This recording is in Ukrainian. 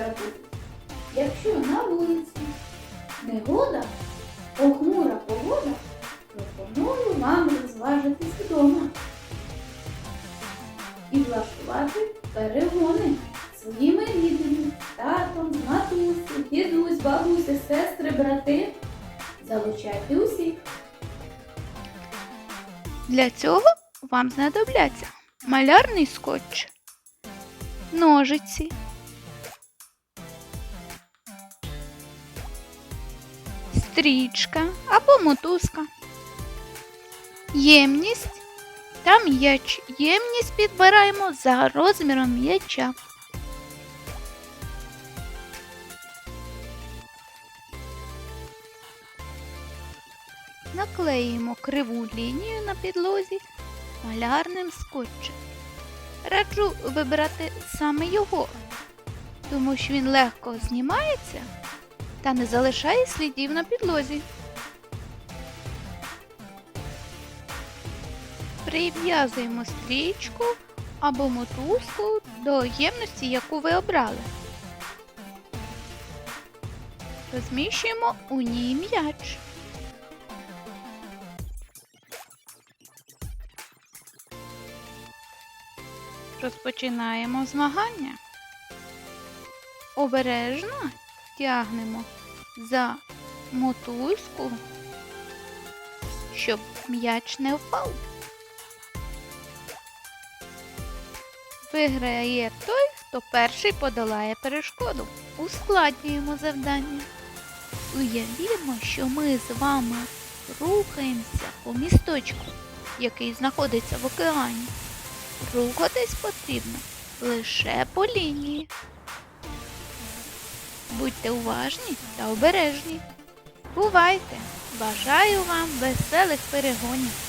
привіт, Якщо на вулиці негода, похмура погода, пропоную вам розважитись вдома і влаштувати перегони своїми рідними, татом, матусю, дідусь, бабуся, сестри, брати. Залучайте усіх. Для цього вам знадобляться малярний скотч, ножиці, стрічка або мотузка, ємність та м'яч. Ємність підбираємо за розміром м'яча. Наклеїмо криву лінію на підлозі малярним скотчем. Раджу вибирати саме його, тому що він легко знімається та не залишає слідів на підлозі. Прив'язуємо стрічку або мотузку до ємності, яку ви обрали. Розміщуємо у ній м'яч. Розпочинаємо змагання. Обережно тягнемо за мотузку, щоб м'яч не впав. Виграє той, хто перший подолає перешкоду. Ускладнюємо завдання. Уявімо, що ми з вами рухаємося по місточку, який знаходиться в океані. Рухатись потрібно лише по лінії. Будьте уважні та обережні. Бувайте! Бажаю вам веселих перегонів!